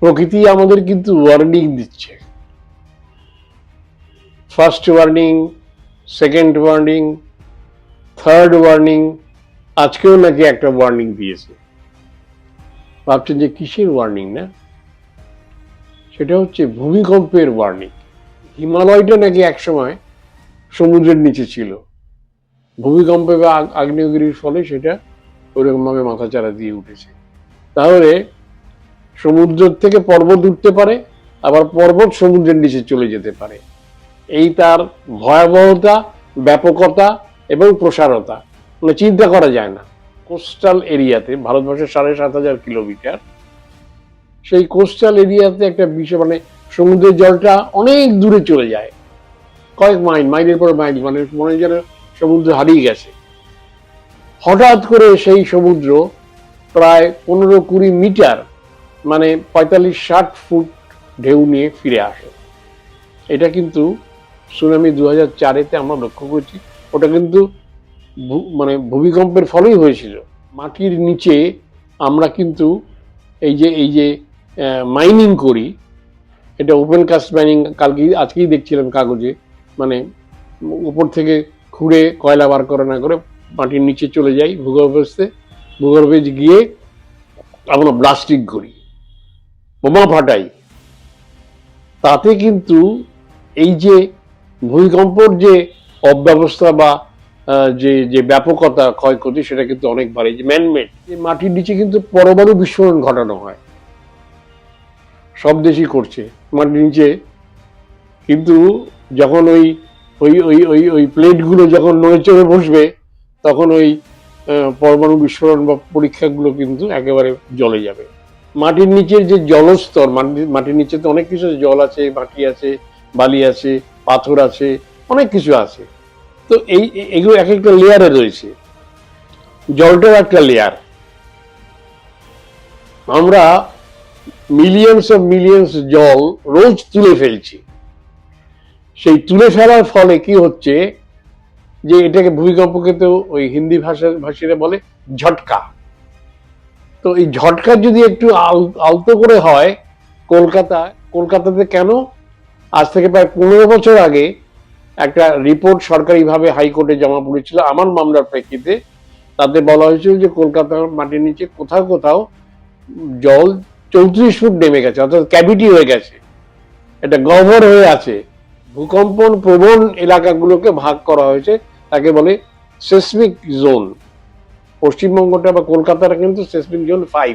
প্রকৃতি আমাদের কিন্তু ওয়ার্নিং দিচ্ছে। First warning second warning third warning আজকেও নাকি একটা ওয়ার্নিং দিয়েছে। ভাবছেন যে কিসের ওয়ার্নিং না? সেটা হচ্ছে ভূমিকম্পের ওয়ার্নিং হিমালয়টা নাকি একসময় সমুদ্রের নিচে ছিল। ভূমিকম্পে বা আগ- আগ্নেয়গিরির ফলে সেটা ওরকমভাবে মাথাচাড়া দিয়ে উঠেছে। তাহলে সমুদ্র থেকে পর্বত উঠতে পারে, আবার পর্বত সমুদ্রের নিচে চলে যেতে পারে। এই তার ভয়াবহতা, ব্যাপকতা এবং প্রসারতা। মানে চিন্তা করা যায় না। কোস্টাল এরিয়াতে ভারতবর্ষের সাড়ে সাত হাজার কিলোমিটার, সেই কোস্টাল এরিয়াতে একটা বিষয় মানে সমুদ্রের জলটা অনেক দূরে চলে যায়। কয়েক মাইল, মাইলের পর মাইল মানে মনে যেন সমুদ্র হারিয়ে গেছে। হঠাৎ করে সেই সমুদ্র প্রায় পনেরো কুড়ি মিটার মানে পঁয়তাল্লিশ ষাট ফুট ঢেউ নিয়ে ফিরে আসে। এটা কিন্তু সুনামি দু হাজার চারেতে আমরা লক্ষ্য করছি। ওটা কিন্তু মানে ভূমিকম্পের ফলেই হয়েছিল। মাটির নিচে আমরা কিন্তু এই যে এই যে মাইনিং করি, এটা ওপেন কাস্ট মাইনিং কালকেই আজকেই দেখছিলাম কাগজে মানে উপর থেকে খুঁড়ে কয়লা বার করে না করে মাটির নিচে চলে যাই ভূগর্ভস্থে। ভূগর্ভে গিয়ে আমরা ব্লাস্টিং করি। বোমা ফাটাই। তাতে কিন্তু এই যে ভূমিকম্পর যে অব্যবস্থা বা যে যে ব্যাপকতা, ক্ষয়ক্ষতি, সেটা কিন্তু অনেক বাড়ে। যে ম্যানমেড মাটির নিচে কিন্তু পরমাণু বিস্ফোরণ ঘটানো হয়। সব দেশই করছে মাটির নিচে। কিন্তু যখন ওই ওই ওই ওই ওই প্লেটগুলো যখন নড়ে চড়ে বসবে, তখন ওই পরমাণু বিস্ফোরণ বা পরীক্ষাগুলো কিন্তু একেবারে জলে যাবে। মাটির নিচের যে জলস্তর, মাটির নিচে তো অনেক কিছু জল আছে মাটি আছে, বালি আছে, পাথর আছে, অনেক কিছু আছে। তো এই, এগুলো এক একটা লেয়ারে রয়েছে। জলটাও একটা লেয়ার আমরা মিলিয়নস অফ মিলিয়নস জল রোজ তুলে ফেলছি। সেই তুলে ফেলার ফলে কি হচ্ছে যে এটাকে ভূমিকম্পকে তো ওই হিন্দি ভাষা, ভাষীরা বলে ঝটকা। তো এই ঝটকা যদি একটু আল- আলতো করে হয় কলকাতা, কলকাতাতে কেন? আজ থেকে প্রায় পনেরো বছর আগে একটা রিপোর্ট সরকারিভাবে হাইকোর্টে জমা পড়েছিল আমার মামলার প্রেক্ষিতে। তাতে বলা হয়েছিল যে কলকাতার মাটির নিচে কোথাও কোথাও জল চৌত্রিশ ফুট নেমে গেছে, অর্থাৎ ক্যাভিটি হয়ে গেছে। এটা গহ্বর হয়ে আছে। ভূকম্পন প্রবণ এলাকাগুলোকে ভাগ করা হয়েছে, তাকে বলে সেসমিক জোন পশ্চিমবঙ্গটা বা কলকাতাটা কিন্তু সেসমিক জোন ফাইভ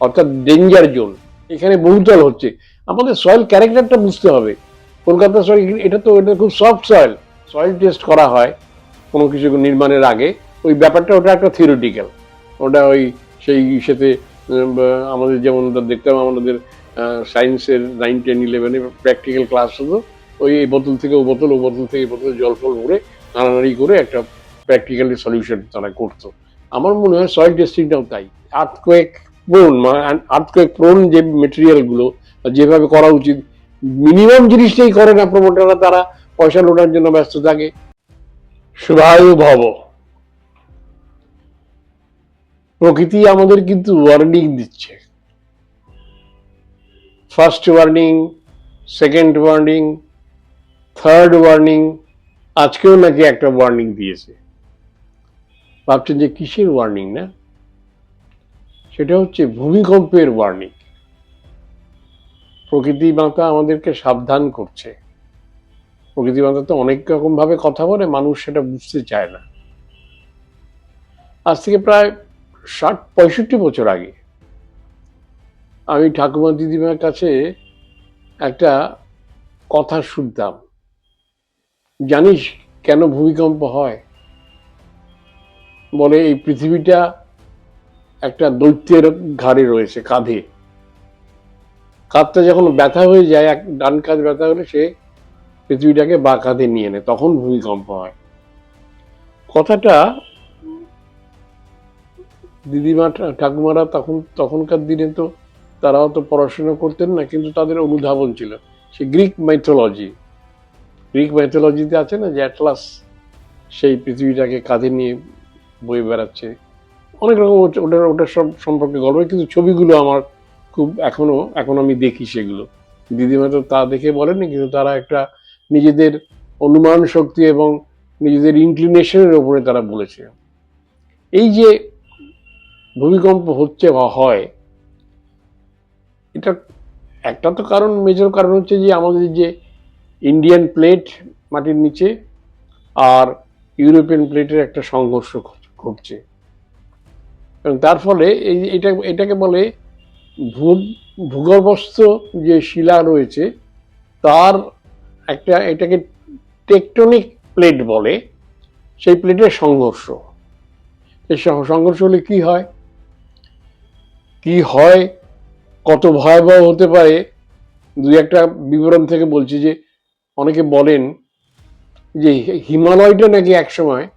অর্থাৎ ডেঞ্জার জোন এখানে বহুতল হচ্ছে। আমাদের সয়েল ক্যারেক্টারটা বুঝতে হবে। কলকাতা সয়েল এটা তো এটা খুব সফট সয়েল সয়েল টেস্ট করা হয় কোনো কিছু নির্মাণের আগে। ওই ব্যাপারটা ওটা একটা থিওরিটিক্যাল ওটা ওই সেই সাথে আমাদের যেমন দেখতাম আমাদের সায়েন্সের নাইন টেন ইলেভেনে প্র্যাকটিক্যাল ক্লাস হতো। ওই এই বোতল থেকে ও বোতল ও বোতল থেকে বোতলে জল ফল ভরে নাড়ানাড়ি করে একটা প্র্যাকটিক্যালি সলিউশন তারা করতো। আমার মনে হয় সয়েল টেস্টিংটাও তাই। আর্থকোয়েক প্রোন আর্থকোয়েক প্রোন যে মেটেরিয়ালগুলো যেভাবে করা উচিত মিনিমাম জিনিসটাই করে না প্রমোটাররা তারা পয়সা লোটার জন্য ব্যস্ত থাকে। শুভায়ু ভব প্রকৃতি আমাদের কিন্তু ওয়ার্নিং দিচ্ছে। First warning second warning third warning আজকেও নাকি একটা ওয়ার্নিং দিয়েছে। ভাবছেন যে কিসের ওয়ার্নিং না? সেটা হচ্ছে ভূমিকম্পের ওয়ার্নিং প্রকৃতি মাতা আমাদেরকে সাবধান করছে। প্রকৃতি মাতা তো অনেক রকম ভাবে কথা বলে, মানুষ সেটা বুঝতে চায় না। আজ থেকে প্রায় ষাট, পঁয়ষট্টি বছর আগে আমি ঠাকুমা দিদিমার কাছে একটা কথা শুনতাম। জানিস কেন ভূমিকম্প হয়? বলে এই পৃথিবীটা একটা দৈত্যের ঘাড়ে রয়েছে, কাঁধে। কাঁধটা যখন ব্যথা হয়ে যায়, এক ডান কাঁধ ব্যথা হলে সে পৃথিবীটাকে বা কাঁধে নিয়ে নেয়, তখন ভূমিকম্প হয়। কথাটা দিদিমা ঠাকুমারা তখন, তখনকার দিনে তো তারাও তো পড়াশোনা করতেন না, কিন্তু তাদের অনুধাবন ছিল। সে গ্রিক মাইথোলজি গ্রিক মাইথোলজিতে আছে না যে অ্যাটলাস সেই পৃথিবীটাকে কাঁধে নিয়ে বয়ে বেড়াচ্ছে। অনেক রকম ওটা ওটার ওটার সব সম্পর্কে গল্প। কিন্তু ছবিগুলো আমার খুব এখনও, এখন আমি দেখি সেগুলো। দিদিমা তো তা দেখে বলেনি কিন্তু তারা একটা নিজেদের অনুমান শক্তি এবং নিজেদের ইনক্লিনেশনের ওপরে তারা বলেছে। এই যে ভূমিকম্প হচ্ছে বা হয়, এটা একটা তো কারণ মেজর কারণ হচ্ছে যে আমাদের যে ইন্ডিয়ান প্লেট মাটির নিচে আর ইউরোপিয়ান প্লেটের একটা সংঘর্ষ ঘট- ঘটছে এবং তার ফলে এই এটা, এটাকে বলে ভূ ভূগর্ভস্থ যে শিলা রয়েছে, তার একটা এটাকে টেকটনিক প্লেট বলে, সেই প্লেটের সংঘর্ষ। এই সংঘর্ষ হলে কী হয়? কি হয়? কত ভয়াবহ হতে পারে? দুই একটা বিবরণ থেকে বলছি যে, অনেকে বলেন যে, হিমালয়টা নাকি একসময়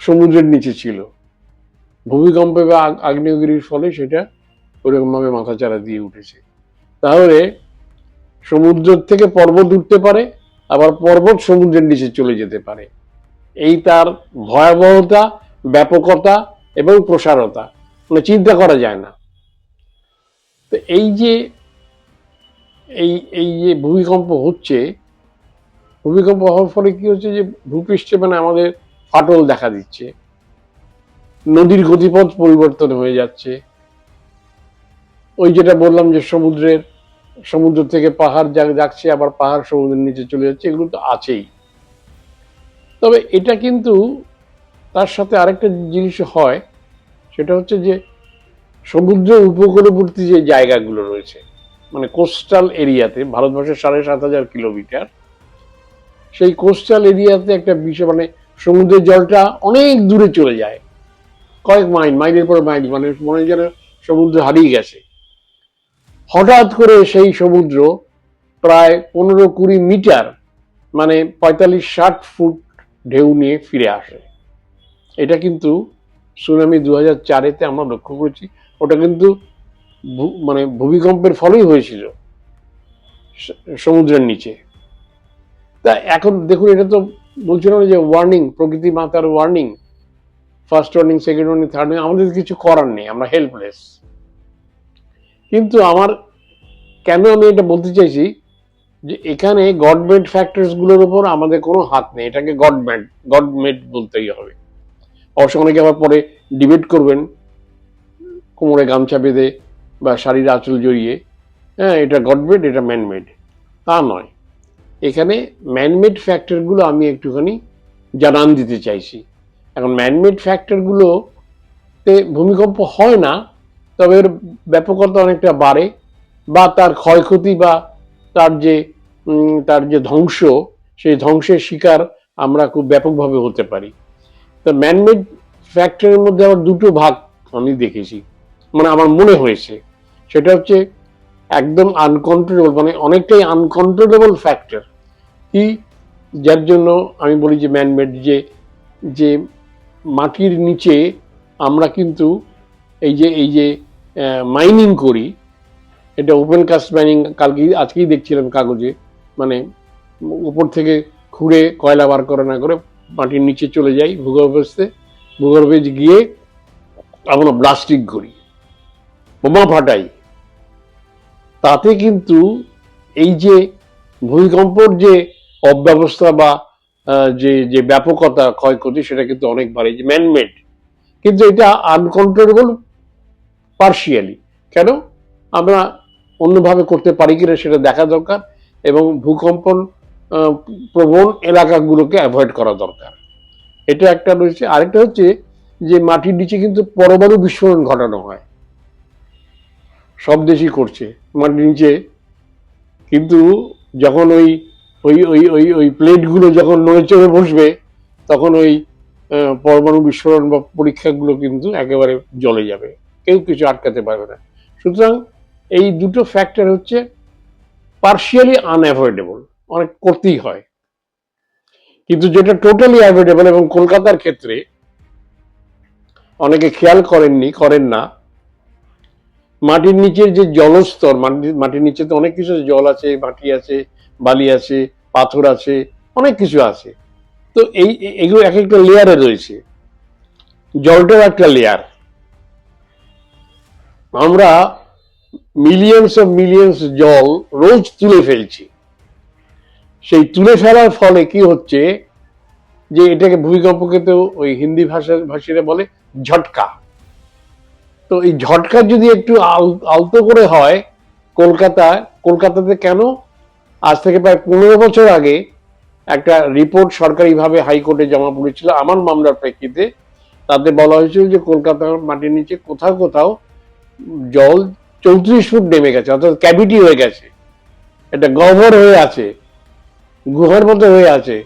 সমুদ্রের নিচে ছিল। ভূমিকম্পে বা আগ্নেয়গিরির ফলে সেটা ওরকমভাবে মাথাচাড়া দিয়ে উঠেছে। তাহলে সমুদ্র থেকে পর্বত উঠতে পারে, আবার পর্বত সমুদ্রের নিচে চলে যেতে পারে। এই তার ভয়াবহতা, ব্যাপকতা এবং প্রসারতা মানে চিন্তা করা যায় না। তো এই যে, এই এই যে ভূমিকম্প হচ্ছে, ভূমিকম্প হওয়ার ফলে কি হচ্ছে যে ভূপৃষ্ঠে মানে আমাদের ফাটল দেখা দিচ্ছে। নদীর গতিপথ পরিবর্তন হয়ে যাচ্ছে। ওই যেটা বললাম যে সমুদ্রের, সমুদ্র থেকে পাহাড় যা- যাচ্ছে, আবার পাহাড় সমুদ্রের নিচে চলে যাচ্ছে, এগুলো তো আছেই। তবে এটা কিন্তু তার সাথে আরেকটা জিনিস হয়, সেটা হচ্ছে যে সমুদ্র উপকূলবর্তী যে জায়গাগুলো রয়েছে মানে কোস্টাল এরিয়াতে, ভারতবর্ষের সাড়ে সাত হাজার কিলোমিটার, সেই কোস্টাল এরিয়াতে একটা বিষয় মানে সমুদ্রের জলটা অনেক দূরে চলে যায়। কয়েক মাইল, মাইলের পর মাইল মানে মনে যেন সমুদ্র হারিয়ে গেছে। হঠাৎ করে সেই সমুদ্র প্রায় পনেরো কুড়ি মিটার মানে পঁয়তাল্লিশ, ষাট ফুট ঢেউ নিয়ে ফিরে আসে। এটা কিন্তু সুনামি দু হাজার চারেতে আমরা লক্ষ্য করেছি। ওটা কিন্তু মানে ভূমিকম্পের ফলেই হয়েছিল সমুদ্রের নিচে। তা এখন দেখুন, এটা তো বলছিল যে ওয়ার্নিং প্রকৃতি মাতার warning first warning second warning third warning আমাদের কিছু করার নেই, আমরা হেল্পলেস কিন্তু আমার, কেন আমি এটা বলতে চাইছি, যে এখানে গভর্নমেন্ট ফ্যাক্টরসগুলোর উপর আমাদের কোনো হাত নেই, এটাকে গভর্নমেন্ট গভর্নমেন্ট বলতেই হবে। অবশ্য অনেকে আবার পরে ডিবেট করবেন, কোমরে গামছা বেঁধে বা শাড়ির আঁচল জড়িয়ে হ্যাঁ এটা গডমেড এটা ম্যানমেড তা নয়। এখানে ম্যানমেড ফ্যাক্টরগুলো আমি একটুখানি জানান দিতে চাইছি। এখন ম্যানমেড ফ্যাক্টরগুলোতে ভূমিকম্প হয় না, তবে এর ব্যাপকতা অনেকটা বাড়ে বা তার ক্ষয়ক্ষতি বা তার যে তার যে ধ্বংস, সেই ধ্বংসের শিকার আমরা খুব ব্যাপকভাবে হতে পারি। তো ম্যানমেড ফ্যাক্টরের মধ্যে আবার দুটো ভাগ আমি দেখেছি। মানে আমার মনে হয়েছে। সেটা হচ্ছে একদম আনকন্ট্রোলেবল মানে অনেকটাই আনকন্ট্রোলেবল ফ্যাক্টর যার জন্য আমি বলি যে ম্যানমেড যে যে মাটির নিচে আমরা কিন্তু এই যে এই যে মাইনিং করি, এটা ওপেন কাস্ট মাইনিং কালকে, আজকেই দেখছিলাম কাগজে মানে উপর থেকে খুঁড়ে কয়লা বার করে না করে মাটির নিচে চলে যাই ভূগর্ভস্থে। ভূগর্ভে গিয়ে আমরা ব্লাস্টিক করি, বোমা ফাটাই। তাতে কিন্তু এই যে ভূমিকম্পর যে অব্যবস্থা বা যে যে ব্যাপকতা ক্ষয়ক্ষতি সেটা কিন্তু অনেক বাড়ে যে ম্যানমেড কিন্তু এটা আনকন্ট্রোলেবল পার্শিয়ালি কেন? আমরা অন্যভাবে করতে পারি কিনা সেটা দেখা দরকার এবং ভূকম্পন প্রবণ এলাকাগুলোকে অ্যাভয়েড করা দরকার। এটা একটা রয়েছে। আরেকটা হচ্ছে যে মাটির নিচে কিন্তু পরমাণু বিস্ফোরণ ঘটানো হয়। সব দেশই করছে। মাটির নিচে। কিন্তু যখন ওই ওই ওই ওই ওই প্লেটগুলো যখন নড়ে চড়ে বসবে, তখন ওই পরমাণু বিস্ফোরণ বা পরীক্ষাগুলো কিন্তু একেবারে জলে যাবে। কেউ কিছু আটকাতে পারবে না। সুতরাং এই দুটো ফ্যাক্টর হচ্ছে পার্শিয়ালি আনঅ্যাভয়েডেবল অনেক করতেই হয়। কিন্তু যেটা টোটালি অ্যাভয়েডেবল এবং কলকাতার ক্ষেত্রে অনেকে খেয়াল করেননি, করেন না, মাটির নিচের যে জলস্তর, মাটির মাটির নিচে তো অনেক কিছু জল আছে, মাটি আছে বালি আছে, পাথর আছে, অনেক কিছু আছে। তো এই এগুলো এক একটা লেয়ারে রয়েছে। জলটাও একটা লেয়ার আমরা মিলিয়নস অফ মিলিয়নস জল রোজ তুলে ফেলছি। সেই তুলে ফেলার ফলে কি হচ্ছে যে এটাকে ভূমিকম্পকে তো ওই হিন্দি ভাষা, ভাষীরা বলে ঝটকা। তো এই ঝটকা যদি একটু আল- আলতো করে হয়, কলকাতা, কলকাতাতে কেন আজ থেকে প্রায় পনেরো বছর আগে একটা রিপোর্ট সরকারিভাবে হাইকোর্টে জমা পড়েছিল আমার মামলার প্রেক্ষিতে। তাতে বলা হয়েছিল যে কলকাতার মাটির নিচে কোথাও কোথাও জল চৌত্রিশ ফুট নেমে গেছে, অর্থাৎ ক্যাভিটি হয়ে গেছে। এটা গহ্বর হয়ে আছে, গুহার মতো হয়ে আছে,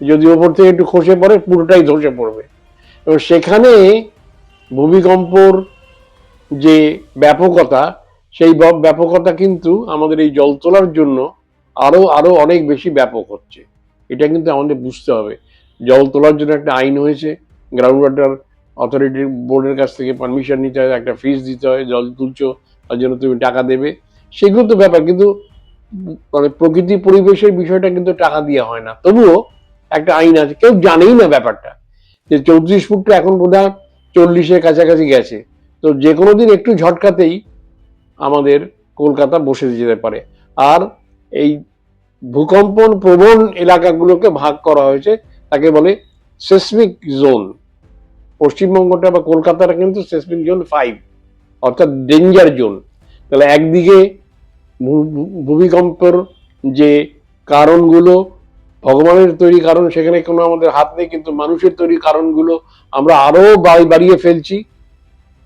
যদি ওপর থেকে একটু খসে পড়ে, পুরোটাই ধসে পড়বে। এবং সেখানে ভূমিকম্পর যে ব্যাপকতা, সেই ব্যাপকতা কিন্তু আমাদের এই জল তোলার জন্য আরও আরও অনেক বেশি ব্যাপক হচ্ছে। এটা কিন্তু আমাদের বুঝতে হবে। জল তোলার জন্য একটা আইন হয়েছে। গ্রাউন্ড ওয়াটার অথরিটি বোর্ডের কাছ থেকে পারমিশন নিতে হয়, একটা ফিস দিতে হয়, জল তুলছো, তার জন্য তুমি টাকা দেবে। সেগুলো তো ব্যাপার, কিন্তু মানে প্রকৃতি পরিবেশের বিষয়টা কিন্তু টাকা দিয়ে হয় না। তবুও একটা আইন আছে। কেউ জানেই না ব্যাপারটা। যে চৌত্রিশ ফুটটা এখন বোধ হয় চল্লিশের কাছাকাছি গেছে। তো যে কোনো দিন একটু ঝটকাতেই আমাদের কলকাতা বসে যেতে পারে। আর এই ভূকম্পন প্রবণ এলাকাগুলোকে ভাগ করা হয়েছে, তাকে বলে সেসমিক জোন পশ্চিমবঙ্গটা বা কলকাতাটা কিন্তু সেসমিক জোন ফাইভ অর্থাৎ ডেঞ্জার জোন তাহলে একদিকে ভূ- ভূ- যে কারণগুলো, ভগবানের তৈরি কারণ, সেখানে কোনো আমাদের হাত নেই, কিন্তু মানুষের তৈরি কারণগুলো আমরা আরও বাড়ি- বাড়িয়ে ফেলছি।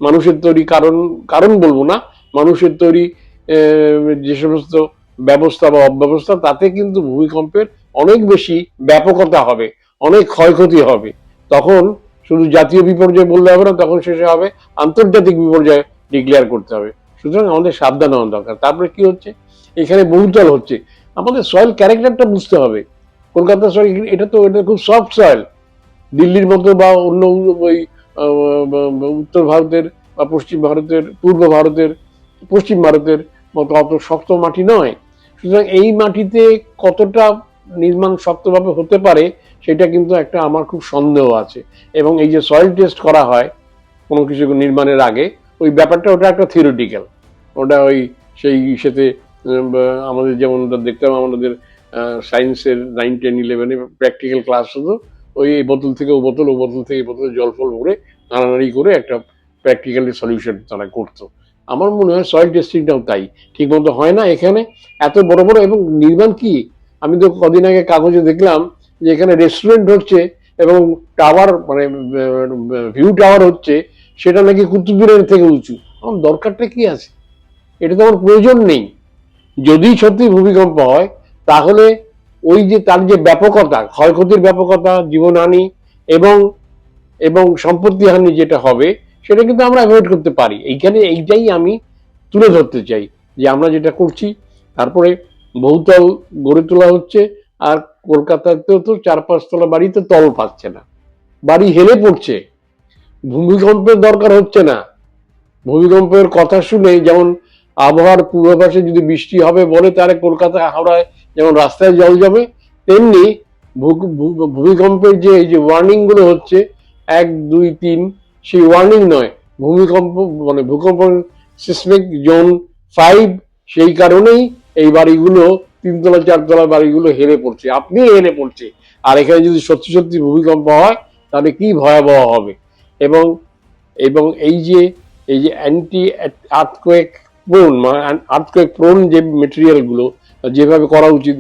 মানুষের তৈরি কারণ কারণ বলব না, মানুষের তৈরি যে সমস্ত ব্যবস্থা বা অব্যবস্থা, তাতে কিন্তু ভূমিকম্পের অনেক বেশি ব্যাপকতা হবে, অনেক ক্ষয়ক্ষতি হবে। তখন শুধু জাতীয় বিপর্যয় বললে হবে না, তখন শেষে হবে আন্তর্জাতিক বিপর্যয় ডিক্লেয়ার করতে হবে। সুতরাং আমাদের সাবধান হওয়া দরকার। তারপরে কি হচ্ছে? এখানে বহুতল হচ্ছে। আমাদের সয়েল ক্যারেক্টারটা বুঝতে হবে। কলকাতা সয়েল এটা তো, এটা খুব সফট সয়েল দিল্লির মতো বা অন্য, ওই উত্তর ভারতের বা পশ্চিম ভারতের, পূর্ব ভারতের, পশ্চিম ভারতের মতো অত শক্ত মাটি নয়। সুতরাং এই মাটিতে কতটা নির্মাণ শক্তভাবে হতে পারে, সেটা কিন্তু একটা আমার খুব সন্দেহ আছে। এবং এই যে সয়েল টেস্ট করা হয় কোনো কিছু নির্মাণের আগে, ওই ব্যাপারটা ওটা একটা থিওরিটিক্যাল ওটা ওই সেই ইসেতে আমাদের যেমন দেখতাম, আমাদের সায়েন্সের নাইন টেন ইলেভেনে প্র্যাকটিক্যাল ক্লাস হতো। ওই এই বোতল থেকে ও বোতল ও বোতল থেকে এই বোতলে জল ফল ভরে নাড়ানাড়ি করে একটা প্র্যাকটিক্যালি সলিউশন তারা করতো। আমার মনে হয় সয়েল টেস্টিংটাও তাই। ঠিক মতো হয় না এখানে। এত বড় বড় এবং নির্মাণ কি? আমি তো কদিন আগে কাগজে দেখলাম যে এখানে রেস্টুরেন্ট হচ্ছে এবং টাওয়ার মানে ভিউ টাওয়ার হচ্ছে, সেটা নাকি কুতুবমিনারের থেকে উঁচু। আমার দরকারটা কি আছে? এটা তো আমার প্রয়োজন নেই। যদি সত্যি ভূমিকম্প হয়, তাহলে ওই যে তার যে ব্যাপকতা, ক্ষয়ক্ষতির ব্যাপকতা, জীবনহানি এবং এবং সম্পত্তি হানি যেটা হবে সেটা কিন্তু আমরা অ্যাভয়েড করতে পারি। এইখানে এইটাই আমি তুলে ধরতে চাই যে আমরা যেটা করছি, তারপরে বহুতল গড়ে তোলা হচ্ছে আর কলকাতাতেও তো চার পাঁচতলা বাড়িতে তল পাচ্ছে না। বাড়ি হেলে পড়ছে। ভূমিকম্পের দরকার হচ্ছে না। ভূমিকম্পের কথা শুনে যেমন আবহাওয়ার পূর্বাভাসে যদি বৃষ্টি হবে বলে তাহলে কলকাতা হাওড়ায় যেমন রাস্তায় জল জমে তেমনি ভূমিকম্পের যে, এই যে ওয়ার্নিংগুলো হচ্ছে, এক, দুই, তিন সেই ওয়ার্নিং নয়। ভূমিকম্প মানে ভূকম্প সিসমিক জোন ফাইভ সেই কারণেই এই বাড়িগুলো, তিনতলা, চারতলা বাড়িগুলো হেরে পড়ছে। আপনি হেরে পড়ছে। আর এখানে যদি সত্যি সত্যি ভূমিকম্প হয়, তাহলে কি ভয়াবহ হবে? এবং এবং এই যে এই যে অ্যান্টি আর্থকোয়েক প্রোন মানে আর্থকোয়েক প্রোন যে মেটেরিয়ালগুলো যেভাবে করা উচিত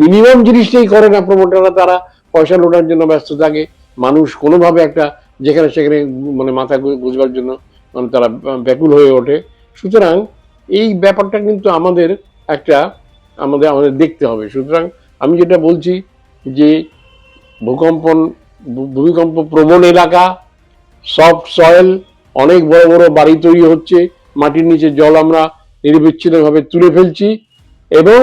মিনিমাম জিনিসটাই করে না প্রমোটাররা তারা পয়সা লোটার জন্য ব্যস্ত থাকে। মানুষ কোনোভাবে একটা যেখানে সেখানে মানে মাথা গুজবার জন্য মানে তারা ব্যাকুল হয়ে ওঠে। সুতরাং এই ব্যাপারটা কিন্তু আমাদের একটা আমাদের আমাদের দেখতে হবে। সুতরাং আমি যেটা বলছি যে ভূকম্পন ভূমিকম্প প্রবণ এলাকা, সফট সয়েল, অনেক বড় বড় বাড়ি তৈরি হচ্ছে। মাটির নিচে জল আমরা নিরবিচ্ছিন্নভাবে তুলে ফেলছি এবং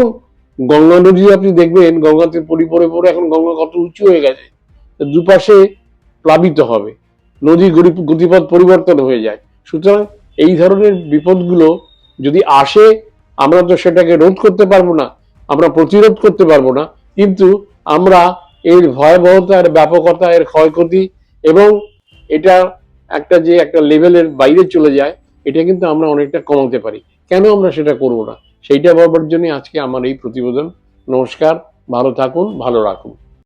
গঙ্গা নদী আপনি দেখবেন, গঙ্গাতে পরি পরে পরে এখন গঙ্গা কত উঁচু হয়ে গেছে। দুপাশে প্লাবিত হবে। নদীর গতি- গতিপথ পরিবর্তন হয়ে যায়। সুতরাং এই ধরনের বিপদগুলো যদি আসে, আমরা তো সেটাকে রোধ করতে পারব না, আমরা প্রতিরোধ করতে পারব না। কিন্তু আমরা এর ভয়াবহতা, এর ব্যাপকতা, এর ক্ষয়ক্ষতি এবং এটা একটা যে একটা লেভেলের বাইরে চলে যায়, এটা কিন্তু আমরা অনেকটা কমাতে পারি। কেন আমরা সেটা করব না? সেইটা ভাবার জন্য আজকে আমার এই প্রতিবেদন। নমস্কার, ভালো থাকুন, ভালো রাখুন।